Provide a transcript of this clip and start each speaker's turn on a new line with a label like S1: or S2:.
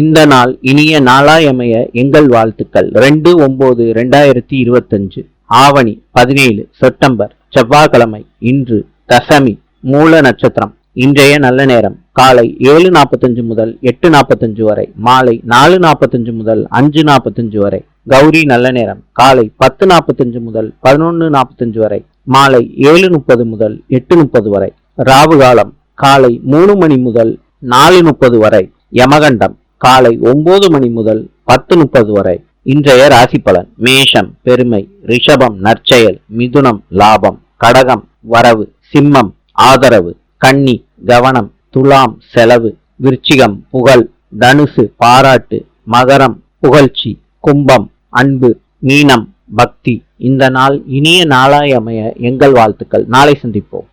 S1: இந்த நாள் இனிய நாளாயமைய எங்கள் வாழ்த்துக்கள். ரெண்டு ஒன்பது ரெண்டாயிரத்தி இருபத்தஞ்சு ஆவணி பதினேழு செப்டம்பர் செவ்வாய்க்கிழமை இன்று தசமி மூல நட்சத்திரம். இன்றைய நல்ல நேரம் காலை ஏழு நாற்பத்தஞ்சு முதல் எட்டு நாற்பத்தஞ்சு வரை மாலை நாலு நாற்பத்தஞ்சு முதல் அஞ்சு நாற்பத்தஞ்சு வரை. கௌரி நல்ல நேரம் காலை பத்து நாற்பத்தஞ்சு முதல் பதினொன்று நாற்பத்தஞ்சு வரை மாலை ஏழு முப்பது முதல் எட்டு முப்பது வரை. ராவு காலம் காலை மூணு மணி முதல் நாலு முப்பது வரை. யமகண்டம் காலை ஒன்பது மணி முதல் பத்து முப்பது வரை. இன்றைய ராசி பலன் மேஷம் பெருமை ரிஷபம் நற்செயல் மிதுனம் லாபம் கடகம் வரவு சிம்மம் ஆதரவு கன்னி கவனம் துலாம் செலவு விருச்சிகம் புகழ் தனுசு பாராட்டு மகரம் புகழ்ச்சி கும்பம் அன்பு மீனம் பக்தி. இந்த நாள் இனிய நாளாய் அமைய எங்கள் வாழ்த்துக்கள். நாளை சந்திப்போம்.